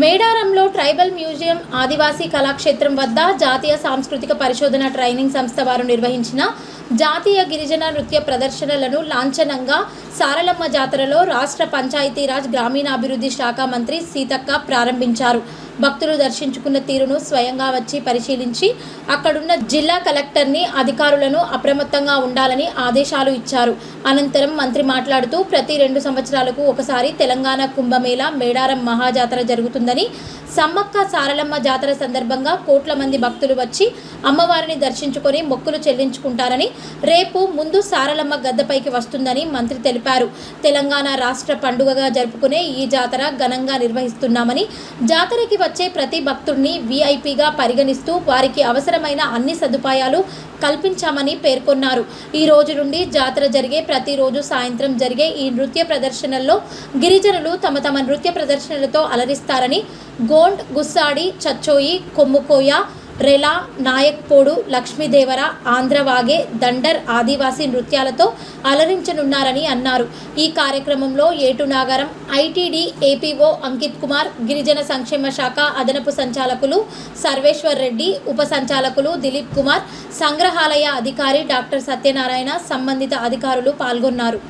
మేడారంలో tribal museum ఆదివాసీ కళాక్షేత్రం వద్ద జాతీయ సాంస్కృతిక పరిశోధన ట్రైనింగ్ సంస్థ వారు నిర్వహించిన జాతీయ గిరిజన నృత్య ప్రదర్శనలను లాంఛనంగా సారలమ్మ జాతరలో రాష్ట్ర పంచాయతీరాజ్ గ్రామీణాభివృద్ధి శాఖ మంత్రి సీతక్క ప్రారంభించారు. భక్తులు దర్శించుకున్న తీరును స్వయంగా వచ్చి పరిశీలించి అక్కడున్న జిల్లా కలెక్టర్ని అధికారులను అప్రమత్తంగా ఉండాలని ఆదేశాలు ఇచ్చారు. అనంతరం మంత్రి మాట్లాడుతూ ప్రతి రెండు సంవత్సరాలకు ఒకసారి తెలంగాణ కుంభమేళ మేడారం మహాజాతర జరుగుతుందని సమ్మక్క సారలమ్మ జాతర సందర్భంగా కోట్ల మంది భక్తులు వచ్చి అమ్మవారిని దర్శించుకొని మొక్కులు చెల్లించుకుంటారని రేపు ముందు సారలమ్మ గద్దపైకి వస్తుందని మంత్రి తెలిపారు. తెలంగాణ రాష్ట్ర పండుగగా జరుపుకునే ఈ జాతర ఘనంగా నిర్వహిస్తున్నామని జాతరకి వచ్చే ప్రతి భక్తుడిని వీఐపీగా పరిగణిస్తూ వారికి అవసరమైన అన్ని సదుపాయాలు కల్పించామని పేర్కొన్నారు. ఈ రోజు నుండి జాతర జరిగే ప్రతిరోజు సాయంత్రం జరిగే ఈ నృత్య ప్రదర్శనల్లో గిరిజనులు తమ తమ నృత్య ప్రదర్శనలతో అలరిస్తారని గోండ్ గుస్సాడి చచ్చోయి కొమ్ముకోయ రెలా నాయక్పోడు లక్ష్మీదేవర ఆంధ్రవాగే దండర్ ఆదివాసీ నృత్యాలతో అలరించనున్నారని అన్నారు. ఈ కార్యక్రమంలో Eturnagaram ITD APO Ankit Kumar గిరిజన సంక్షేమ శాఖ అదనపు సంచాలకులు సర్వేశ్వర్ రెడ్డి ఉప సంచాలకులు దిలీప్ కుమార్ సంగ్రహాలయ అధికారి డాక్టర్ సత్యనారాయణ సంబంధిత అధికారులు పాల్గొన్నారు.